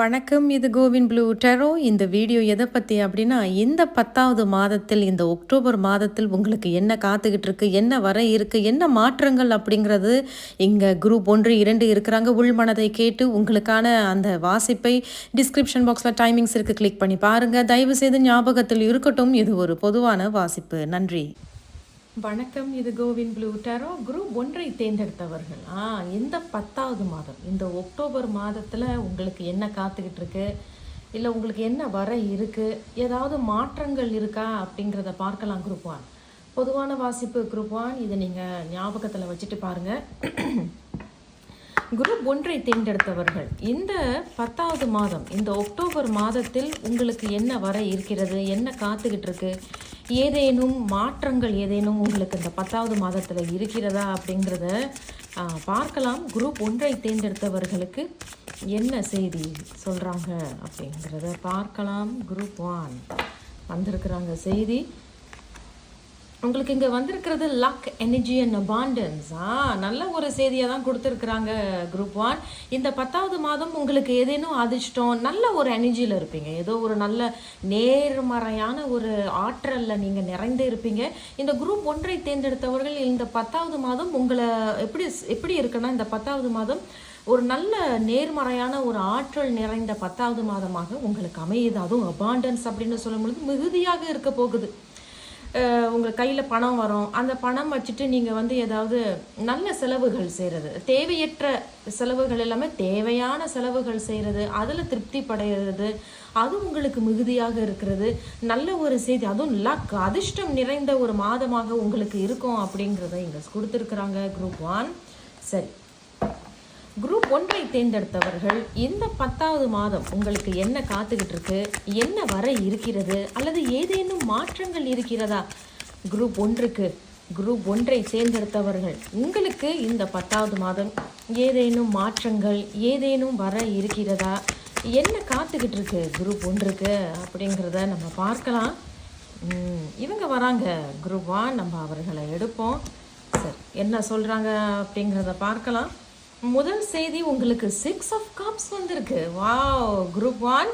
வணக்கம் இது CoWIN blue டெரோ. இந்த வீடியோ எதை பற்றி அப்படின்னா இந்த பத்தாவது மாதத்தில் இந்த அக்டோபர் மாதத்தில் உங்களுக்கு என்ன காத்துக்கிட்டு இருக்கு என்ன வர இருக்கு என்ன மாற்றங்கள் அப்படிங்கிறது இங்கே குரூப் ஒன்று இரண்டு இருக்கிறாங்க. உள்மனதை கேட்டு உங்களுக்கான அந்த வாசிப்பை டிஸ்கிரிப்ஷன் பாக்ஸில் டைமிங்ஸ் இருக்குது கிளிக் பண்ணி பாருங்கள் தயவு செய்து ஞாபகத்தில் இருக்கட்டும். இது ஒரு பொதுவான வாசிப்பு. நன்றி. வணக்கம் இது கோவின் ப்ளூ டேரோ. குரூப் ஒன்றை தேர்ந்தெடுத்தவர்கள். ஆ இந்த பத்தாவது மாதம். இந்த ஒக்டோபர் மாதத்தில் உங்களுக்கு என்ன காத்துக்கிட்டு இருக்கு? இல்லை உங்களுக்கு என்ன வர இருக்குது ஏதாவது மாற்றங்கள் இருக்கா? அப்படிங்கிறத பார்க்கலாம் குரூப் ஒன். பொதுவான வாசிப்பு குரூப் ஒன். இதை நீங்கள் ஞாபகத்தில் வச்சுட்டு பாருங்கள் குரூப் ஒன்றை தேர்ந்தெடுத்தவர்கள். இந்த பத்தாவது மாதம் இந்த ஒக்டோபர் மாதத்தில் உங்களுக்கு என்ன வர இருக்கிறது? என்ன காத்துக்கிட்டு இருக்குது ஏதேனும் மாற்றங்கள் ஏதேனும் உங்களுக்கு இந்த பத்தாவது மாதத்தில் இருக்கிறதா அப்படிங்கிறத பார்க்கலாம். குரூப் ஒன்றை தேர்ந்தெடுத்தவர்களுக்கு என்ன செய்தி சொல்கிறாங்க அப்படிங்கிறத பார்க்கலாம். Group one. வந்திருக்கிறாங்க செய்தி. உங்களுக்கு இங்கே வந்திருக்கிறது லக் எனர்ஜி அண்ட் அபாண்டன்ஸ் ஆ? நல்ல ஒரு செய்தியை தான் கொடுத்துருக்குறாங்க குரூப் ஒன் இந்த பத்தாவது மாதம் உங்களுக்கு ஏதேனும் அதிர்ஷ்டம் நல்ல ஒரு எனர்ஜியில் இருப்பீங்க. ஏதோ ஒரு நல்ல நேர்மறையான ஒரு ஆற்றலில் நீங்கள் நிறைந்து இருப்பீங்க. இந்த குரூப் ஒன்றை தேர்ந்தெடுத்தவர்கள் இந்த பத்தாவது மாதம் உங்களை எப்படி எப்படி இருக்குன்னா இந்த பத்தாவது மாதம் ஒரு நல்ல நேர்மறையான ஒரு ஆற்றல் நிறைந்த பத்தாவது மாதமாக உங்களுக்கு அமையுது. அதுவும் அபாண்டன்ஸ் அப்படின்னு சொல்லும் பொழுது மிகுதியாக இருக்க போகுது. உங்கள் கையில் பணம் வரும். அந்த பணம் வச்சுட்டு நீங்கள் வந்து ஏதாவது நல்ல செலவுகள் செய்கிறது தேவையற்ற செலவுகள் எல்லாமே தேவையான செலவுகள் செய்கிறது அதில் திருப்தி படைகிறது அது உங்களுக்கு மிகுதியாக இருக்கிறது. நல்ல ஒரு செய்தி. அதுவும் லக் அதிர்ஷ்டம் நிறைந்த ஒரு மாதமாக உங்களுக்கு இருக்கும் அப்படிங்கிறத இங்கே கொடுத்துருக்குறாங்க குரூப் ஒன் சரி. குரூப் ஒன்றை தேர்ந்தெடுத்தவர்கள் இந்த பத்தாவது மாதம் உங்களுக்கு என்ன காத்துக்கிட்டு இருக்கு என்ன வர இருக்கிறது? அல்லது ஏதேனும் மாற்றங்கள் இருக்கிறதா? குரூப் ஒன்றுக்கு குரூப் ஒன்றை தேர்ந்தெடுத்தவர்கள் உங்களுக்கு இந்த பத்தாவது மாதம் ஏதேனும் மாற்றங்கள் ஏதேனும் வர இருக்கிறதா? என்ன காத்துக்கிட்டு இருக்கு குரூப் ஒன்றுக்கு? அப்படிங்கிறத நம்ம பார்க்கலாம். இவங்க வராங்க. குரூப் ஒன் நம்ம அவர்களை எடுப்போம். சரி என்ன சொல்கிறாங்க அப்படிங்கிறத பார்க்கலாம். முதல் செய்தி உங்களுக்கு சிக்ஸ் ஆஃப் கப்ஸ் வந்திருக்கு. வாவ் குரூப் ஒன்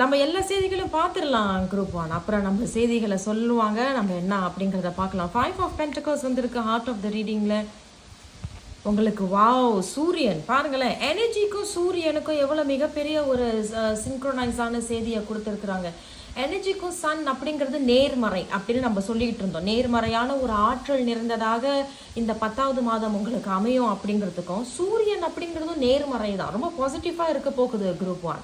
நம்ம எல்லா செய்திகளும் பார்த்துடலாம் குரூப் ஒன் அப்புறம் நம்ம செய்திகளை சொல்லுவாங்க நம்ம என்ன அப்படிங்கிறத பார்க்கலாம். ஃபைவ் ஆஃப் பென்டகோஸ் வந்திருக்கு ஹார்ட் ஆஃப் த ரீடிங்கில் உங்களுக்கு வாவ் சூரியன். பாருங்களேன் எனர்ஜிக்கும் சூரியனுக்கும் எவ்வளோ மிகப்பெரிய ஒரு சிங்க்ரோனைஸான செய்தியை கொடுத்துருக்குறாங்க. எனர்ஜிக்கும் சன் அப்படிங்கிறது நேர்மறை அப்படின்னு நம்ம சொல்லிக்கிட்டு இருந்தோம். நேர்மறையான ஒரு ஆற்றல் நிறைந்ததாக இந்த பத்தாவது மாதம் உங்களுக்கு அமையும் அப்படிங்கிறதுக்கும் சூரியன் அப்படிங்கிறதும் நேர்மறை தான் ரொம்ப பாசிட்டிவாக இருக்க போகுது குரூப் ஒன்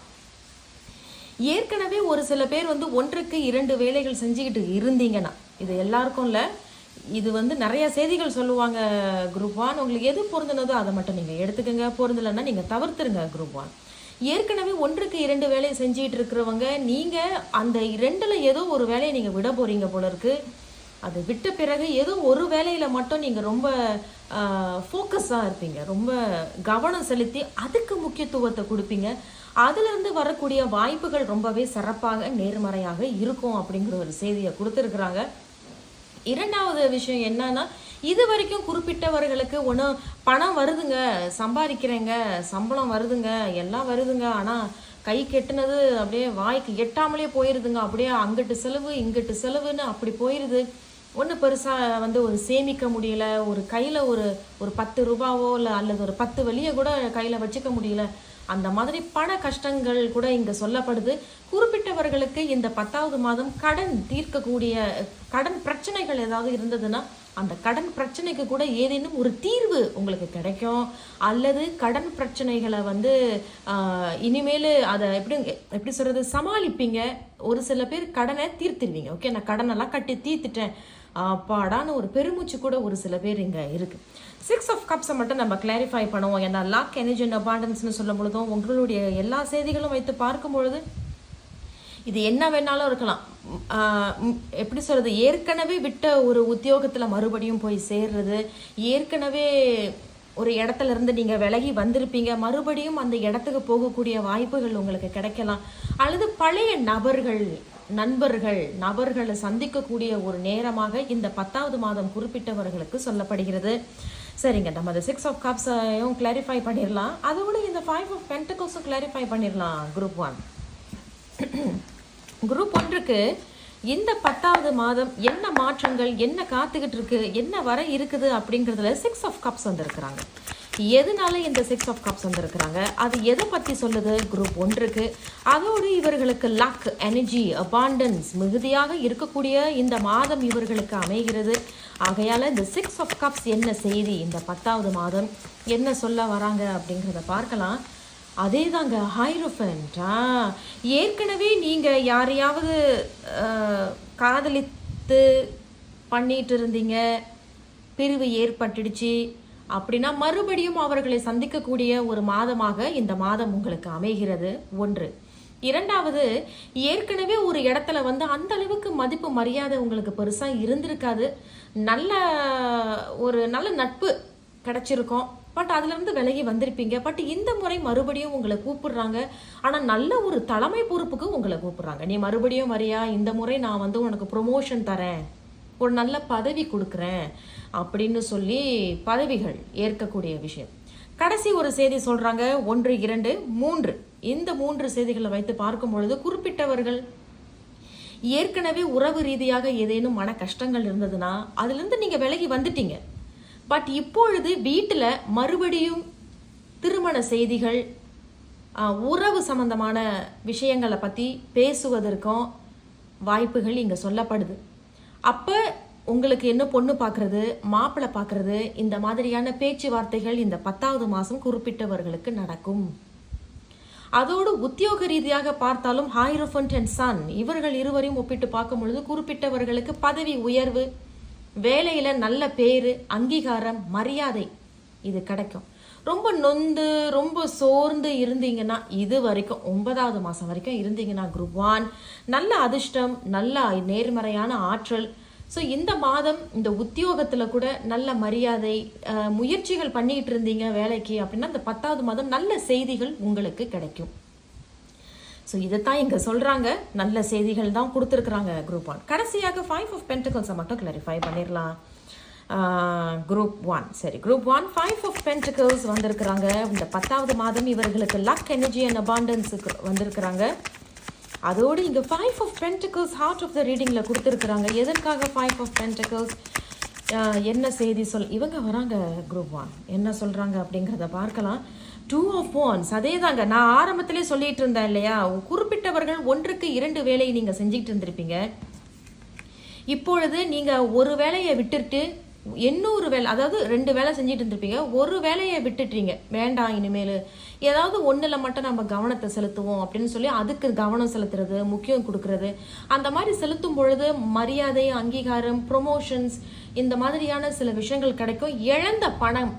ஏற்கனவே ஒரு சில பேர் வந்து ஒன்றுக்கு இரண்டு வேலைகள் செஞ்சுக்கிட்டு இருந்தீங்கன்னா இது எல்லாருக்கும் இல்லை இது வந்து நிறைய செய்திகள் சொல்லுவாங்க குரூப் ஒன் உங்களுக்கு எது பொருந்தினதோ அதை மட்டும் நீங்கள் எடுத்துக்கோங்க. பொருந்தலைன்னா நீங்கள் தவிர்த்துருங்க குரூப் ஒன் ஏற்கனவே ஒன்றுக்கு இரண்டு வேலையை செஞ்சுட்டு இருக்கிறவங்க நீங்கள் அந்த இரண்டில் ஏதோ ஒரு வேலையை நீங்கள் விட போகிறீங்க போல இருக்கு. அது விட்ட பிறகு ஏதோ ஒரு வேலையில் மட்டும் நீங்கள் ரொம்ப ஃபோக்கஸாக இருப்பீங்க. ரொம்ப கவனம் செலுத்தி அதுக்கு முக்கியத்துவத்தை கொடுப்பீங்க. அதிலிருந்து வரக்கூடிய வாய்ப்புகள் ரொம்பவே சிறப்பாக நேர்மறையாக இருக்கும் அப்படிங்கிற ஒரு செய்தியை கொடுத்துருக்குறாங்க. இரண்டாவது விஷயம் என்னன்னா இது வரைக்கும் குறிப்பிட்டவர்களுக்கு ஒன்று பணம் வருதுங்க சம்பாதிக்கிறேங்க சம்பளம் வருதுங்க எல்லாம் வருதுங்க. ஆனால் கை கெட்டுனது அப்படியே வாய்க்கு எட்டாமலே போயிருதுங்க. அப்படியே அங்கிட்டு செலவு இங்கிட்டு செலவுன்னு அப்படி போயிருது. ஒன்று பெருசாக வந்து ஒரு சேமிக்க முடியல. ஒரு கையில் ஒரு ஒரு பத்து ரூபாவோ இல்லை அல்லது ஒரு பத்து வழியை கூட கையில் வச்சுக்க முடியல. அந்த மாதிரி பண கஷ்டங்கள் கூட இங்கே சொல்லப்படுது. குறிப்பிட்டவர்களுக்கு இந்த பத்தாவது மாதம் கடன் தீர்க்கக்கூடிய கடன் பிரச்சனைகள் ஏதாவது இருந்ததுன்னா அந்த கடன் பிரச்சனைக்கு கூட ஏதேனும் ஒரு தீர்வு உங்களுக்கு கிடைக்கும். அல்லது கடன் பிரச்சனைகளை வந்து இனிமேல் அதை எப்படி எப்படி சொல்கிறது சமாளிப்பீங்க. ஒரு சில பேர் கடனை தீர்த்துருவீங்க. ஓகே நான் கடனெல்லாம் கட்டி தீர்த்துட்டேன். அப்பாடான்னு ஒரு பெருமூச்சு கூட ஒரு சில பேர் இங்கே இருக்குது சிக்ஸ் ஆஃப் கப்ஸை மட்டும் நம்ம கிளாரிஃபை பண்ணுவோம். ஏன்னா லாக் எனர்ஜி அண்ட் அபாண்டன்ஸ்னு சொல்லும் பொழுதும் உங்களுடைய எல்லா செய்திகளும் வைத்து பார்க்கும் பொழுது இது என்ன வேணாலும் இருக்கலாம். எப்படி சொல்கிறது ஏற்கனவே விட்ட ஒரு உத்தியோகத்தில் மறுபடியும் போய் சேர்றது ஏற்கனவே ஒரு இடத்துல இருந்து நீங்கள் விலகி வந்திருப்பீங்க மறுபடியும் அந்த இடத்துக்கு போகக்கூடிய வாய்ப்புகள் உங்களுக்கு கிடைக்கலாம். அல்லது பழைய நபர்கள் நண்பர்கள் நபர்களை சந்திக்கக்கூடிய ஒரு நேரமாக இந்த பத்தாவது மாதம் குறிப்பிட்டவர்களுக்கு சொல்லப்படுகிறது. சரிங்க நம்ம அந்த சிக்ஸ் ஆஃப் கப்ஸையும் கிளாரிஃபை பண்ணிடலாம் அதோட இந்த ஃபைவ் ஆஃப் பென்டகோஸும் கிளாரிஃபை பண்ணிடலாம் குரூப் ஒன் குரூப் ஒன்றுக்கு இந்த பத்தாவது மாதம் என்ன மாற்றங்கள் என்ன காத்துக்கிட்டு இருக்கு என்ன வர இருக்குது அப்படிங்கிறதுல சிக்ஸ் ஆஃப் கப்ஸ் வந்திருக்கிறாங்க. எதனால இந்த சிக்ஸ் ஆஃப் கப்ஸ் வந்திருக்கிறாங்க? அது எதை பற்றி சொல்லுது? குரூப் ஒன்றுக்கு. அதோடு இவர்களுக்கு லக் எனர்ஜி அபாண்டன்ஸ் மிகுதியாக இருக்கக்கூடிய இந்த மாதம் இவர்களுக்கு அமைகிறது. ஆகையால் இந்த சிக்ஸ் ஆஃப் கப்ஸ் என்ன செய்தி? இந்த பத்தாவது மாதம் என்ன சொல்ல வராங்க அப்படிங்கிறத பார்க்கலாம். அதே தாங்க ஹைரோஃபன்ட்டா ஏற்கனவே நீங்கள் யாரையாவது காதலித்து பண்ணிட்டு இருந்தீங்க. பிரிவு ஏற்பட்டுடுச்சு. அப்படின்னா மறுபடியும் அவர்களை சந்திக்கக்கூடிய ஒரு மாதமாக இந்த மாதம் உங்களுக்கு அமைகிறது. ஒன்று. இரண்டாவது ஏற்கனவே ஒரு இடத்துல வந்து அந்த அளவுக்கு மதிப்பு மரியாதை உங்களுக்கு பெருசாக இருந்திருக்காது. நல்ல ஒரு நல்ல நட்பு கிடச்சிருக்கோம். பட் அதுலேருந்து விலகி வந்திருப்பீங்க. பட் இந்த முறை மறுபடியும் உங்களை கூப்பிடுறாங்க. ஆனால் நல்ல ஒரு தலைமை பொறுப்புக்கு உங்களை கூப்பிடுறாங்க. நீ மறுபடியும் வரியா? இந்த முறை நான் வந்து உனக்கு ப்ரொமோஷன் தரேன். ஒரு நல்ல பதவி கொடுக்குறேன் அப்படின்னு சொல்லி பதவிகள் ஏற்கக்கூடிய விஷயம். கடைசி ஒரு செய்தி சொல்கிறாங்க ஒன்று இரண்டு மூன்று. இந்த மூன்று செய்திகளை வைத்து பார்க்கும் பொழுது குறிப்பிட்டவர்கள் ஏற்கனவே உறவு ரீதியாக ஏதேனும் மன கஷ்டங்கள் இருந்ததுன்னா அதுலேருந்து நீங்கள் விலகி வந்துட்டீங்க. பட் இப்பொழுது வீட்டில் மறுபடியும் திருமண செய்திகள் உறவு சம்பந்தமான விஷயங்களை பற்றி பேசுவதற்கும் வாய்ப்புகள் இங்கே சொல்லப்படுது. அப்போ உங்களுக்கு என்ன பொண்ணு பார்க்குறது மாப்பிள்ளை பார்க்குறது இந்த மாதிரியான பேச்சுவார்த்தைகள் இந்த பத்தாவது மாதம் குறிப்பிட்டவர்களுக்கு நடக்கும். அதோடு உத்தியோக ரீதியாக பார்த்தாலும் ஹாய்ரோஃபன்ட் அண்ட் சன் இவர்கள் இருவரையும் ஒப்பிட்டு பார்க்கும் பொழுது குறிப்பிட்டவர்களுக்கு பதவி உயர்வு வேலையில் நல்ல பேர் அங்கீகாரம் மரியாதை இது கிடைக்கும். ரொம்ப நொந்து ரொம்ப சோர்ந்து இருந்தீங்கன்னா இது வரைக்கும் ஒன்பதாவது மாதம் வரைக்கும் இருந்தீங்கன்னா குரூப் ஒன் நல்ல அதிர்ஷ்டம் நல்ல நேர்மறையான ஆற்றல். ஸோ இந்த மாதம் இந்த உத்தியோகத்தில் கூட நல்ல மரியாதை முயற்சிகள் பண்ணிகிட்டு இருந்தீங்க வேலைக்கு அப்படின்னா இந்த பத்தாவது மாதம் நல்ல செய்திகள் உங்களுக்கு கிடைக்கும். ஸோ இதைத்தான் இங்கே சொல்கிறாங்க நல்ல செய்திகள் தான் கொடுத்துருக்குறாங்க குரூப் ஒன் கடைசியாக ஃபைவ் ஆஃப் பென்டிகல்ஸை மட்டும் கிளாரிஃபை பண்ணிடலாம் குரூப் ஒன் சரி group one five of pentacles வந்திருக்கிறாங்க. இந்த பத்தாவது மாதம் இவர்களுக்கு லக் எனர்ஜி அண்ட் அபாண்டன்ஸுக்கு வந்திருக்கிறாங்க. அதோடு இங்கே five of pentacles heart of the ரீடிங்கில் கொடுத்துருக்குறாங்க. எதற்காக ஃபைவ் ஆஃப் பென்டிகல்ஸ் என்ன செய்தி சொல் இவங்க வராங்க குரூப் ஒன் என்ன சொல்கிறாங்க அப்படிங்கிறத பார்க்கலாம். டூ ஆஃப் ஒன்ஸ் அதே தாங்க நான் ஆரம்பத்திலே சொல்லிட்டு இருந்தேன் இல்லையா? குறிப்பிட்டவர்கள் ஒன்றுக்கு இரண்டு வேலையை நீங்கள் செஞ்சுக்கிட்டு இருந்திருப்பீங்க. இப்பொழுது நீங்கள் ஒரு வேலையை விட்டுட்டு இன்னொரு வேலை அதாவது ரெண்டு வேலை செஞ்சுட்டு இருந்திருப்பீங்க. ஒரு வேலையை விட்டுட்டீங்க. வேண்டாம் இனிமேல். ஏதாவது ஒன்றில் மட்டும் நம்ம கவனத்தை செலுத்துவோம் அப்படின்னு சொல்லி அதுக்கு கவனம் செலுத்துறது முக்கியம் கொடுக்கறது. அந்த மாதிரி செலுத்தும் பொழுது மரியாதை அங்கீகாரம் ப்ரொமோஷன்ஸ் இந்த மாதிரியான சில விஷயங்கள் கிடைக்கும். இழந்த பணம்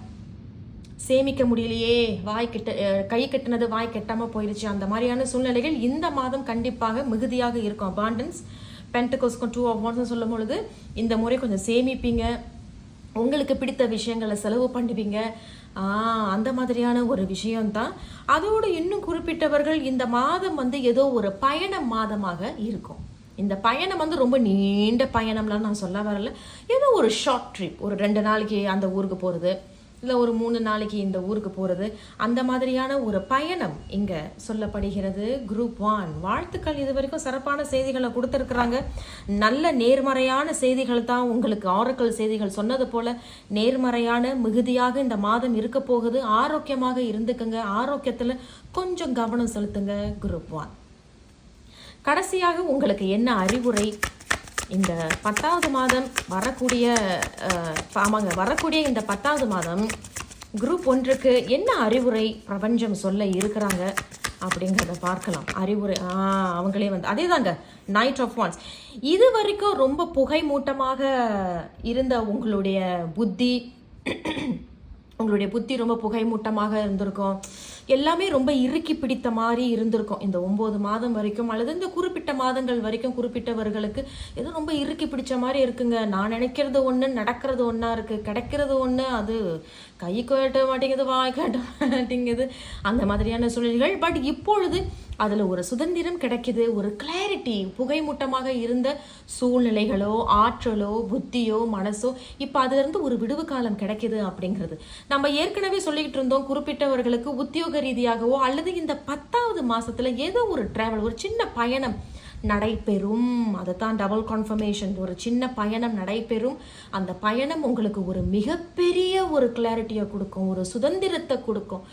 சேமிக்க முடியலையே. வாய் கிட்ட கை கட்டினது வாய் கெட்டாமல் போயிடுச்சு அந்த மாதிரியான சூழ்நிலைகள் இந்த மாதம் கண்டிப்பாக மிகுதியாக இருக்கும். அபாண்டன்ஸ் பென்டகோஸ்க்கும் டூ ஆஃப் ஒன்ஸ் சொல்லும் பொழுது இந்த முறை கொஞ்சம் சேமிப்பீங்க. உங்களுக்கு பிடித்த விஷயங்களை செலவு பண்ணுவீங்க. அந்த மாதிரியான ஒரு விஷயம்தான். அதோடு இன்னும் குறிப்பிட்டவர்கள் இந்த மாதம் வந்து ஏதோ ஒரு பயண மாதமாக இருக்கும். இந்த பயணம் வந்து ரொம்ப நீண்ட பயணம்லாம் நான் சொல்ல வரல. ஏதோ ஒரு ஷார்ட் ட்ரிப் ஒரு ரெண்டு நாளைக்கு அந்த ஊருக்கு போகிறது இல்லை ஒரு மூணு நாளைக்கு இந்த ஊருக்கு போகிறது அந்த மாதிரியான ஒரு பயணம் இங்கே சொல்லப்படுகிறது. குரூப் ஒன் வாழ்த்துக்கள். இது வரைக்கும் சிறப்பான செய்திகளை கொடுத்துருக்குறாங்க. நல்ல நேர்மறையான செய்திகள் தான் உங்களுக்கு ஆரக்கல் செய்திகள் சொன்னது போல் நேர்மறையான மிகுதியாக இந்த மாதம் இருக்க போகுது. ஆரோக்கியமாக இருந்துக்குங்க. ஆரோக்கியத்தில் கொஞ்சம் கவனம் செலுத்துங்க. குரூப் ஒன் கடைசியாக உங்களுக்கு என்ன அறிவுரை? இந்த பத்தாவது மாதம் வரக்கூடிய ஆமாங்க வரக்கூடிய இந்த பத்தாவது மாதம் குரூப் ஒன்றுக்கு என்ன அறிவுரை பிரபஞ்சம் சொல்ல இருக்கிறாங்க அப்படிங்கிறத பார்க்கலாம். அறிவுரை ஆ அவங்களே வந்து அதே தாங்க நைட் ஆஃப் ஒன்ஸ் இது வரைக்கும் ரொம்ப புகை மூட்டமாக இருந்த உங்களுடைய புத்தி உங்களுடைய புத்தி ரொம்ப புகைமூட்டமாக இருந்திருக்கும். எல்லாமே ரொம்ப இறுக்கி பிடித்த மாதிரி இருந்திருக்கும். இந்த ஒம்பது மாதம் வரைக்கும் அல்லது இந்த குறிப்பிட்ட மாதங்கள் வரைக்கும் குறிப்பிட்டவர்களுக்கு எதுவும் ரொம்ப இறுக்கி பிடிச்ச மாதிரி இருக்குங்க. நான் நினைக்கிறது ஒன்று நடக்கிறது ஒன்றா இருக்குது கிடைக்கிறது ஒன்று அது கை கட்ட மாட்டேங்குது வாய் கட்ட மாட்டேங்குது அந்த மாதிரியான சூழ்நிலைகள் பட் இப்பொழுது அதில் ஒரு சுதந்திரம் கிடைக்கிது ஒரு கிளாரிட்டி புகைமூட்டமாக இருந்த சூழ்நிலைகளோ ஆற்றலோ புத்தியோ மனசோ இப்போ அதுலேருந்து ஒரு விடுவு காலம் கிடைக்கிது அப்படிங்கிறது. நம்ம ஏற்கனவே சொல்லிக்கிட்டு இருந்தோம் குறிப்பிட்டவர்களுக்கு உத்தியோக ரீதியாகவோ அல்லது இந்த பத்தாவது மாதத்தில் ஏதோ ஒரு ட்ராவல் ஒரு சின்ன பயணம் நடைபெறும். அதுதான் டபுள் கன்ஃபர்மேஷன் ஒரு சின்ன பயணம் நடைபெறும். அந்த பயணம் உங்களுக்கு ஒரு மிகப்பெரிய ஒரு கிளாரிட்டியை கொடுக்கும். ஒரு சுதந்திரத்தை கொடுக்கும்.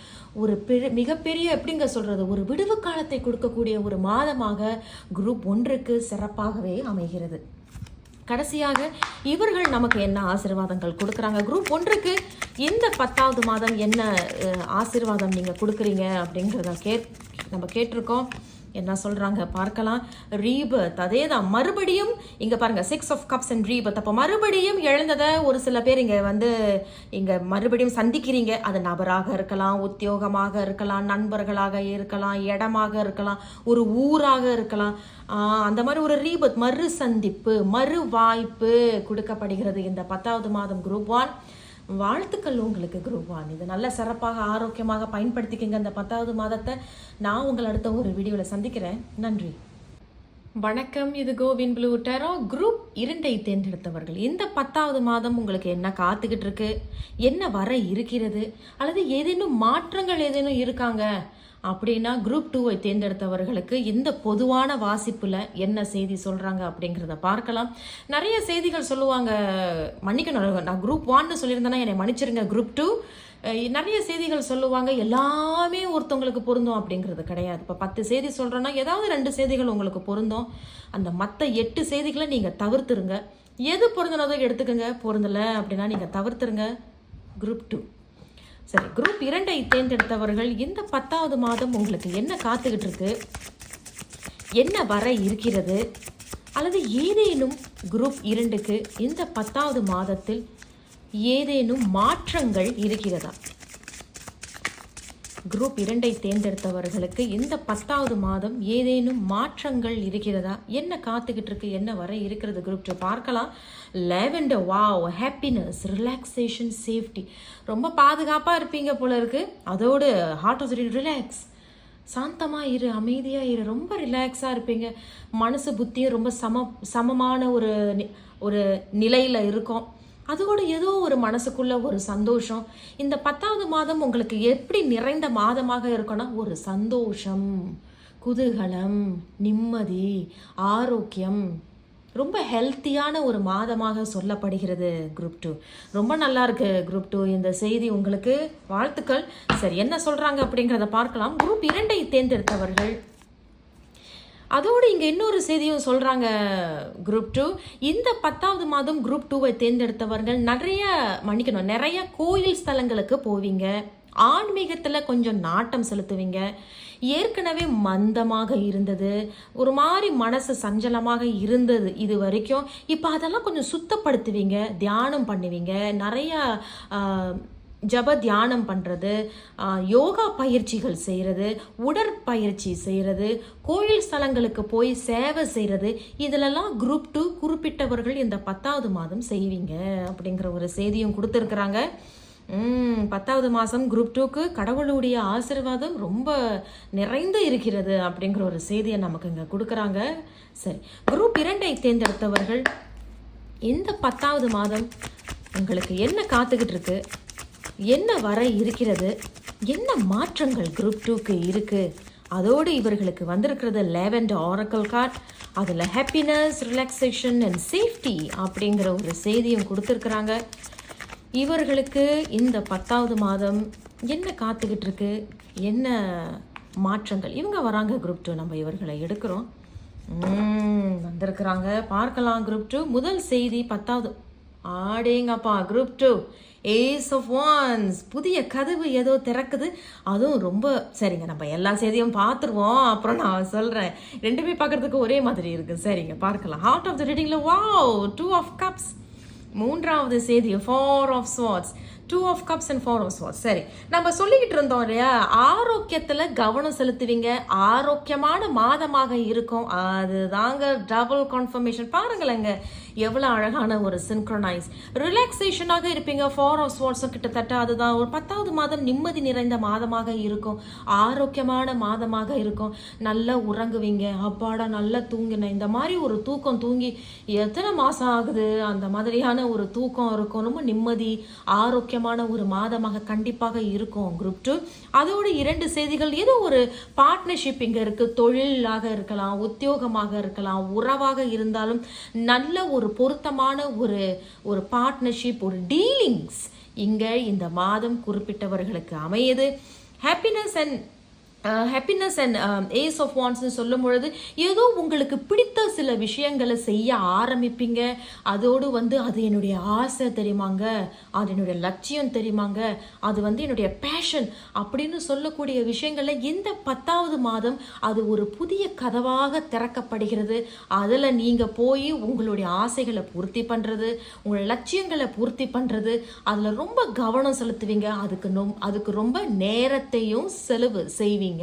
ஒரு பெரு மிகப்பெரிய எப்படிங்க சொல்கிறது ஒரு விடுவு காலத்தை கொடுக்கக்கூடிய ஒரு மாதமாக குரூப் ஒன்றுக்கு சிறப்பாகவே அமைகிறது. கடைசியாக இவர்கள் நமக்கு என்ன ஆசீர்வாதங்கள் கொடுக்குறாங்க? குரூப் ஒன்றுக்கு இந்த பத்தாவது மாதம் என்ன ஆசீர்வாதம் நீங்கள் கொடுக்குறீங்க அப்படிங்கிறத கேட் நம்ம கேட்டிருக்கோம். என்ன சொல்கிறாங்க பார்க்கலாம். ரீபத் அதே தான் மறுபடியும் இங்கே பாருங்கள் சிக்ஸ் ஆஃப் கப்ஸ் அண்ட் ரீபத் அப்போ மறுபடியும் எழுந்ததை ஒரு சில பேர் இங்கே வந்து இங்கே மறுபடியும் சந்திக்கிறீங்க. அது நபராக இருக்கலாம் உத்தியோகமாக இருக்கலாம் நண்பர்களாக இருக்கலாம் இடமாக இருக்கலாம் ஒரு ஊராக இருக்கலாம். அந்த மாதிரி ஒரு ரீபத் மறு சந்திப்பு மறு வாய்ப்பு கொடுக்கப்படுகிறது இந்த பத்தாவது மாதம் குரூப் ஒன் வாழ்த்துக்கள் உங்களுக்கு குரூப் ஒன் இது நல்ல சிறப்பாக ஆரோக்கியமாக பயன்படுத்திக்கங்க. அந்த பத்தாவது மாதத்தை நான் உங்களை அடுத்த ஒரு வீடியோவில் சந்திக்கிறேன். நன்றி. வணக்கம். இது கோவின் ப்ளூ டெரோ குரூப் இரண்டை தேர்ந்தெடுத்தவர்கள். இந்த பத்தாவது மாதம் உங்களுக்கு என்ன காத்துக்கிட்டு இருக்கு? என்ன வர இருக்கிறது? அல்லது ஏதேனும் மாற்றங்கள் ஏதேனும் இருக்காங்க? அப்படின்னா குரூப் டூவை தேர்ந்தெடுத்தவர்களுக்கு இந்த பொதுவான வாசிப்பில் என்ன செய்தி சொல்கிறாங்க அப்படிங்கிறத பார்க்கலாம். நிறைய செய்திகள் சொல்லுவாங்க மன்னிக்கணும் நான் குரூப் ஒன்னு சொல்லியிருந்தேன்னா என்னை மன்னிச்சிருங்க குரூப் டூ நிறைய செய்திகள் சொல்லுவாங்க எல்லாமே ஒருத்தவங்களுக்கு பொருந்தும் அப்படிங்கிறது கிடையாது. இப்போ பத்து செய்தி சொல்கிறோன்னா ஏதாவது ரெண்டு செய்திகள் உங்களுக்கு பொருந்தும். அந்த மற்ற எட்டு செய்திகளை நீங்கள் தவிர்த்துருங்க. எது பொருந்தினதோ எடுத்துக்கோங்க பொருந்தலை அப்படின்னா நீங்கள் தவிர்த்துருங்க குரூப் டூ சரி குரூப் இரண்டை தேர்ந்தெடுத்தவர்கள் இந்த பத்தாவது மாதம் உங்களுக்கு என்ன காத்துக்கிட்டு இருக்கு என்ன வர இருக்கிறது? அல்லது ஏதேனும் குரூப் இரண்டுக்கு இந்த பத்தாவது மாதத்தில் ஏதேனும் மாற்றங்கள் இருக்கிறதா? குரூப் இரண்டை தேர்ந்தெடுத்தவர்களுக்கு இந்த பத்தாவது மாதம் ஏதேனும் மாற்றங்கள் இருக்கிறதா? என்ன காத்துக்கிட்டு இருக்கு? என்ன வர இருக்கிறது? குரூப் டூ பார்க்கலாம். Lavender wow happiness relaxation safety ரொம்ப பாதுகாப்பாக இருப்பீங்க போல இருக்கு. அதோடு ஹார்ட் ஆஃப் ரிலாக்ஸ் சாந்தமாக இரு அமைதியாக இரு. ரொம்ப ரிலாக்ஸாக இருப்பீங்க. மனசு புத்தியும் ரொம்ப சம சமமான ஒரு நி- ஒரு நிலையில் இருக்கும். அதோட ஏதோ ஒரு மனசுக்குள்ள ஒரு சந்தோஷம். இந்த பத்தாவது மாதம் உங்களுக்கு எப்படி நிறைந்த மாதமாக இருக்குன்னா ஒரு சந்தோஷம் குதூகலம் நிம்மதி ஆரோக்கியம். ரொம்ப ஹெல்த்தியான ஒரு மாதமாக சொல்லப்படுகிறது குரூப் டூ ரொம்ப நல்லா இருக்கு குரூப் டூ இந்த செய்தி உங்களுக்கு வாழ்த்துக்கள். சரி என்ன சொல்றாங்க அப்படிங்கிறத பார்க்கலாம். குரூப் இரண்டை தேர்ந்தெடுத்தவர்கள். அதோடு இங்கே இன்னொரு செய்தியும் சொல்கிறாங்க குரூப் டூ இந்த பத்தாவது மாதம் குரூப் டூவை தேர்ந்தெடுத்தவர்கள் நிறைய மன்னிக்கணும் நிறைய கோயில் ஸ்தலங்களுக்கு போவீங்க. ஆன்மீகத்தில் கொஞ்சம் நாட்டம் செலுத்துவீங்க. ஏற்கனவே மந்தமாக இருந்தது. ஒரு மாதிரி மனசு சஞ்சலமாக இருந்தது இது வரைக்கும் இப்போ அதெல்லாம் கொஞ்சம் சுத்தப்படுத்துவீங்க தியானம் பண்ணுவீங்க. நிறையா ஜப தியானம் பண்ணுறது யோகா பயிற்சிகள் செய்கிறது உடற்பயிற்சி செய்கிறது கோயில் ஸ்தலங்களுக்கு போய் சேவை செய்கிறது இதிலெல்லாம் குரூப் டூ குறிப்பிட்டவர்கள் இந்த பத்தாவது மாதம் செய்வீங்க அப்படிங்கிற ஒரு செய்தியும் கொடுத்துருக்குறாங்க. பத்தாவது மாதம் குரூப் டூக்கு கடவுளுடைய ஆசீர்வாதம் ரொம்ப நிறைந்து இருக்கிறது அப்படிங்கிற ஒரு செய்தியை நமக்கு இங்கே கொடுக்குறாங்க. சரி குரூப் இரண்டை தேர்ந்தெடுத்தவர்கள் இந்த பத்தாவது மாதம் உங்களுக்கு என்ன காத்துக்கிட்டு இருக்கு? என்ன வர இருக்கிறது? என்ன மாற்றங்கள் குரூப் டூக்கு இருக்கு? அதோடு இவர்களுக்கு வந்திருக்கிறது லெவன்ட் ஆரக்கல் கார்ட் அதில் ஹாப்பினஸ் ரிலாக்ஸேஷன் அண்ட் சேஃப்டி அப்படிங்கிற ஒரு செய்தியும் கொடுத்துருக்குறாங்க. இவர்களுக்கு இந்த பத்தாவது மாதம் என்ன காத்துக்கிட்டு இருக்கு என்ன மாற்றங்கள்? இவங்க வராங்க குரூப் டூ நம்ம இவர்களை எடுக்கிறோம். வந்திருக்கிறாங்க. பார்க்கலாம் குரூப் டூ முதல் செய்தி பத்தாவது. ஆடேங்கப்பா group two ace of wands புதிய கதவு ஏதோ திறக்குது. அதுவும் ரொம்ப சரிங்க நம்ம எல்லா செய்தியும் பார்த்துருவோம். அப்புறம் நான் சொல்கிறேன் ரெண்டுமே பார்க்கறதுக்கு ஒரே மாதிரி இருக்குது சரிங்க பார்க்கலாம். ஹார்ட் ஆஃப் த ரீடிங்கில் வாவ் டூ ஆஃப் கப்ஸ் மூன்றாவது செய்தி four of swords two of cups and four of swords சரி நம்ம சொல்லிக்கிட்டு இருந்தோம் இல்லையா? ஆரோக்கியத்தில் கவனம் செலுத்துவீங்க. ஆரோக்கியமான மாதமாக இருக்கும். அதுதாங்க டபுள் கன்ஃபர்மேஷன் பாருங்களேங்க எவ்வளோ அழகான ஒரு சின்க்ரனைஸ் ரிலாக்ஸேஷனாக இருப்பீங்க. ஃபார் ஆஃப் ஸ்வாட்ஸும் கிட்டத்தட்ட அதுதான் ஒரு பத்தாவது மாதம் நிம்மதி நிறைந்த மாதமாக இருக்கும். ஆரோக்கியமான மாதமாக இருக்கும். நல்லா உறங்குவீங்க. அப்பாடா நல்லா தூங்கினேன் இந்த மாதிரி ஒரு தூக்கம் தூங்கி எத்தனை மாதம் ஆகுது? அந்த மாதிரியான ஒரு தூக்கம் இருக்கும். ரொம்ப நிம்மதி ஆரோக்கியமான ஒரு மாதமாக கண்டிப்பாக இருக்கும் குரூப் டூ அதோட இரண்டு செய்திகள். ஏதோ ஒரு பார்ட்னர்ஷிப் இங்கே இருக்குது தொழிலாக இருக்கலாம் உத்தியோகமாக இருக்கலாம் உறவாக இருந்தாலும் நல்ல ஒரு பொருத்தமான ஒரு ஒரு பார்ட்னர்ஷிப் ஒரு டீலிங்ஸ் இங்கே இந்த மாதம் குறிப்பிட்டவர்களுக்கு அமையுது. Happiness and happiness and ace of வான்ஸ்னு சொல்லும் பொழுது ஏதோ உங்களுக்கு பிடித்த சில விஷயங்களை செய்ய ஆரம்பிப்பீங்க. அதோடு வந்து அது என்னுடைய ஆசை தெரியுமாங்க? அது என்னுடைய லட்சியம் தெரியுமாங்க? அது வந்து என்னுடைய பேஷன் அப்படின்னு சொல்லக்கூடிய விஷயங்களில் இந்த பத்தாவது மாதம் அது ஒரு புதிய கதவாக திறக்கப்படுகிறது. அதில் நீங்கள் போய் உங்களுடைய ஆசைகளை பூர்த்தி பண்ணுறது உங்கள் லட்சியங்களை பூர்த்தி பண்ணுறது அதில் ரொம்ப கவனம் செலுத்துவீங்க. அதுக்கு நொம் அதுக்கு ரொம்ப நேரத்தையும் செலவு செய்வீங்க.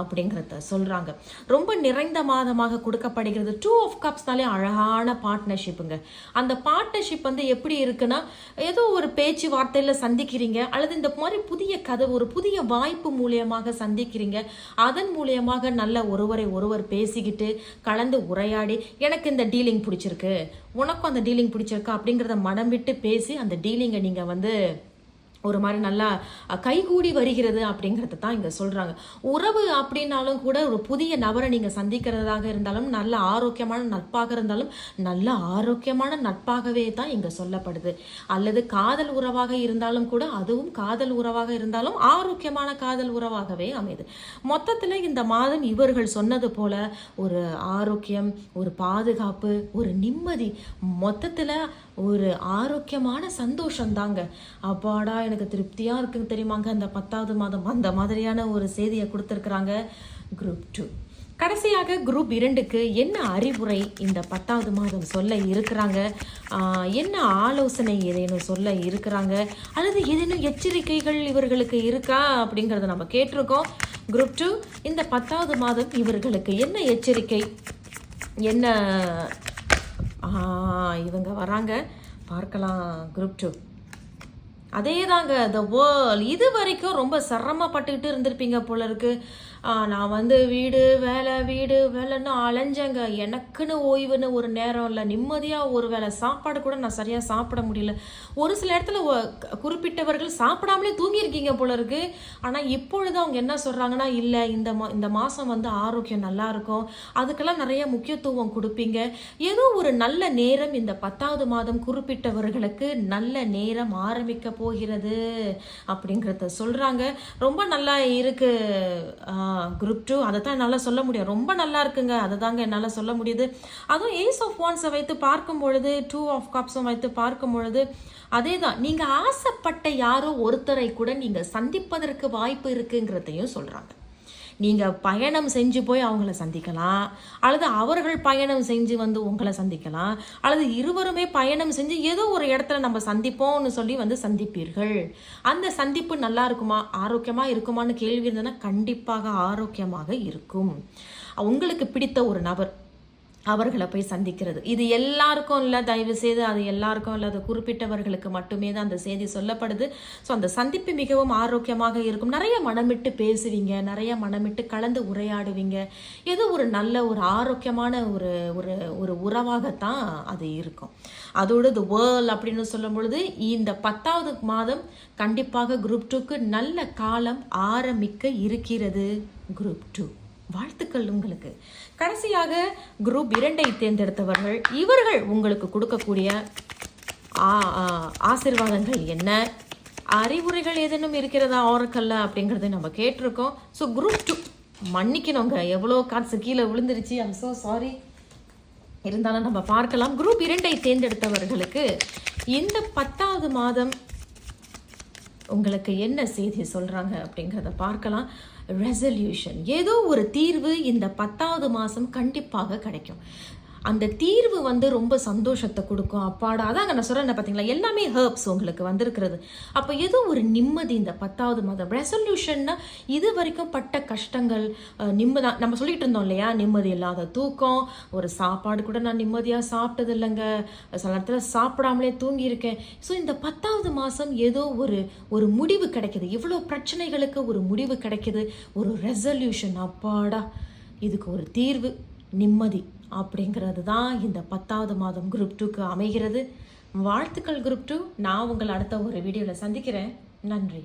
அப்படிங்கிறத சொல்கிறாங்க ரொம்ப நிறைந்த மாதமாக கொடுக்கப்படுகிறது. டூ ஆஃப் கப்ஸ்னாலே அழகான பார்ட்னர்ஷிப்புங்க அந்த பார்ட்னர்ஷிப் வந்து எப்படி இருக்குன்னா ஏதோ ஒரு பேச்சுவார்த்தையில் சந்திக்கிறீங்க அல்லது இந்த மாதிரி புதிய கதை ஒரு புதிய வாய்ப்பு மூலியமாக சந்திக்கிறீங்க. அதன் மூலியமாக நல்ல ஒருவரை ஒருவர் பேசிக்கிட்டு கலந்து உரையாடி எனக்கு இந்த டீலிங் பிடிச்சிருக்கு. உனக்கும் அந்த டீலிங் பிடிச்சிருக்கா? அப்படிங்கிறத மனம் விட்டு பேசி அந்த டீலிங்கை நீங்கள் வந்து ஒரு மாதிரி நல்லா கைகூடி வருகிறது அப்படிங்கிறத தான் இங்கே சொல்கிறாங்க உறவு அப்படின்னாலும் கூட ஒரு புதிய நபரை நீங்கள் சந்திக்கிறதாக இருந்தாலும் நல்ல ஆரோக்கியமான நட்பாக இருந்தாலும் நல்ல ஆரோக்கியமான நட்பாகவே தான் இங்கே சொல்லப்படுது. அல்லது காதல் உறவாக இருந்தாலும் கூட அதுவும் காதல் உறவாக இருந்தாலும் ஆரோக்கியமான காதல் உறவாகவே அமையுது மொத்தத்தில் இந்த மாதம் இவர்கள் சொன்னது போல ஒரு ஆரோக்கியம் ஒரு பாதுகாப்பு ஒரு நிம்மதி மொத்தத்தில் ஒரு ஆரோக்கியமான சந்தோஷம் தாங்க அப்பாடா எனக்கு திருப்தியாக இருக்குங்க தெரியுமாங்க. அந்த பத்தாவது மாதம் அந்த மாதிரியான ஒரு செய்தியை கொடுத்துருக்குறாங்க குரூப் டூ கடைசியாக குரூப் இரண்டுக்கு என்ன அறிவுரை இந்த பத்தாவது மாதம் சொல்ல இருக்கிறாங்க? என்ன ஆலோசனை ஏதேனும் சொல்ல இருக்கிறாங்க? அல்லது ஏதேனும் எச்சரிக்கைகள் இவர்களுக்கு இருக்கா அப்படிங்கிறத நம்ம கேட்டிருக்கோம். குரூப் டூ இந்த பத்தாவது மாதம் இவர்களுக்கு என்ன எச்சரிக்கை? என்ன இவங்க வராங்க. பார்க்கலாம் குரூப் டூ அதே தாங்க த வேர்ல் இது வரைக்கும் ரொம்ப சிரமப்பட்டுக்கிட்டு இருந்திருப்பீங்க போல இருக்குது நான் வந்து வீடு வேலை வீடு வேலைன்னு அலைஞ்சேங்க. எனக்குன்னு ஓய்வுன்னு ஒரு நேரம் இல்லை. நிம்மதியாக ஒரு வேளை சாப்பாடு கூட நான் சரியாக சாப்பிட முடியல. ஒரு சில இடத்துல க- குறிப்பிட்டவர்கள் சாப்பிடாமலே தூங்கியிருக்கீங்க போல இருக்கு. ஆனால் இப்பொழுது அவங்க என்ன சொல்கிறாங்கன்னா இல்லை இந்த மா இந்த மாதம் வந்து ஆரோக்கியம் நல்லா இருக்கும். அதுக்கெல்லாம் நிறைய முக்கியத்துவம் கொடுப்பீங்க. ஏதோ ஒரு நல்ல நேரம் இந்த பத்தாவது மாதம் குறிப்பிட்டவர்களுக்கு நல்ல நேரம் ஆரம்பிக்க போகிறது அப்படிங்கிறத சொல்கிறாங்க ரொம்ப நல்லா இருக்குது குரூப் டூ அதை தான் என்னால் சொல்ல முடியும். ரொம்ப நல்லா இருக்குங்க. அதை தாங்க என்னால் சொல்ல முடியுது. அதுவும் ஏஸ் ஆஃப் ஒன்ஸை வைத்து பார்க்கும் பொழுது டூ ஆஃப் கப்ஸும் வைத்து பார்க்கும் பொழுது அதே தான் நீங்கள் ஆசைப்பட்ட யாரோ ஒருத்தரை கூட நீங்கள் சந்திப்பதற்கு வாய்ப்பு இருக்குங்கிறதையும் சொல்கிறாங்க நீங்கள் பயணம் செஞ்சு போய் அவங்கள சந்திக்கலாம். அல்லது அவர்கள் பயணம் செஞ்சு வந்து உங்களை சந்திக்கலாம். அல்லது இருவருமே பயணம் செஞ்சு ஏதோ ஒரு இடத்துல நம்ம சந்திப்போம்னு சொல்லி வந்து சந்திப்பீர்கள். அந்த சந்திப்பு நல்லா இருக்குமா? ஆரோக்கியமாக இருக்குமான்னு கேள்வி இருந்ததுன்னா கண்டிப்பாக ஆரோக்கியமாக இருக்கும். உங்களுக்கு பிடித்த ஒரு நபர் அவர்களை போய் சந்திக்கிறது. இது எல்லாருக்கும் இல்லை தயவு செய்து அது எல்லாருக்கும் இல்லை அது குறிப்பிட்டவர்களுக்கு மட்டுமே தான் அந்த செய்தி சொல்லப்படுது. ஸோ அந்த சந்திப்பு மிகவும் ஆரோக்கியமாக இருக்கும். நிறைய மனமிட்டு பேசுவீங்க நிறைய மனமிட்டு கலந்து உரையாடுவீங்க. ஏதோ ஒரு நல்ல ஒரு ஆரோக்கியமான ஒரு ஒரு ஒரு உறவாகத்தான் அது இருக்கும். அதோடு த வேர்ல் அப்படின்னு சொல்லும் பொழுது இந்த பத்தாவது மாதம் கண்டிப்பாக குரூப் டூக்கு நல்ல காலம் ஆரம்பிக்க இருக்கிறது. குரூப் டூ வாழ்த்துக்கள் உங்களுக்கு. கடைசியாக குரூப் இரண்டை தேர்ந்தெடுத்தவர்கள் இவர்கள் உங்களுக்கு கொடுக்கக்கூடிய ஆ- ஆசீர்வாதங்கள் என்ன? அறிவுரைகள் ஏதேனும் இருக்கிறதா ஆரக்கல்ல அப்படிங்கிறத நம்ம கேட்டிருக்கோம். ஸோ குரூப் டூ மன்னிக்கணுங்க. எவ்வளோ காசு கீழே விழுந்துருச்சு. ஐம் ஸோ சாரி இருந்தாலும் நம்ம பார்க்கலாம். குரூப் இரண்டை தேர்ந்தெடுத்தவர்களுக்கு இந்த பத்தாவது மாதம் உங்களுக்கு என்ன செய்தி சொல்கிறாங்க அப்படிங்கிறத பார்க்கலாம். ரெசல்யூஷன் ஏதோ ஒரு தீர்வு இந்த பத்தாவது மாதம் கண்டிப்பாக கிடைக்கும். அந்த தீர்வு வந்து ரொம்ப சந்தோஷத்தை கொடுக்கும். அப்பாடா அதாங்க நான் சொல்கிறேன் பார்த்தீங்களா? எல்லாமே ஹேர்ப்ஸ் உங்களுக்கு வந்திருக்கிறது. அப்போ ஏதோ ஒரு நிம்மதி இந்த பத்தாவது மாதம். ரெசல்யூஷன்னா இது வரைக்கும் பட்ட கஷ்டங்கள் நிம்மதி நிம்மதா நம்ம சொல்லிட்டு இருந்தோம் இல்லையா? நிம்மதி இல்லாத தூக்கம் ஒரு சாப்பாடு கூட நான் நிம்மதியாக சாப்பிட்டது இல்லைங்க. சில நேரத்தில் சாப்பிடாமலே தூங்கியிருக்கேன். ஸோ இந்த பத்தாவது மாதம் ஏதோ ஒரு ஒரு முடிவு கிடைக்கிது. இவ்வளோ பிரச்சனைகளுக்கு ஒரு முடிவு கிடைக்கிது. ஒரு ரெசல்யூஷன் அப்பாடா இதுக்கு ஒரு தீர்வு. நிம்மதி. அப்படிங்கிறது தான் இந்த பத்தாவது மாதம் குரூப் டூக்கு அமைகிறது. வாழ்த்துக்கள் குரூப் டூ நான் உங்களை அடுத்த ஒரு வீடியோவில் சந்திக்கிறேன். நன்றி.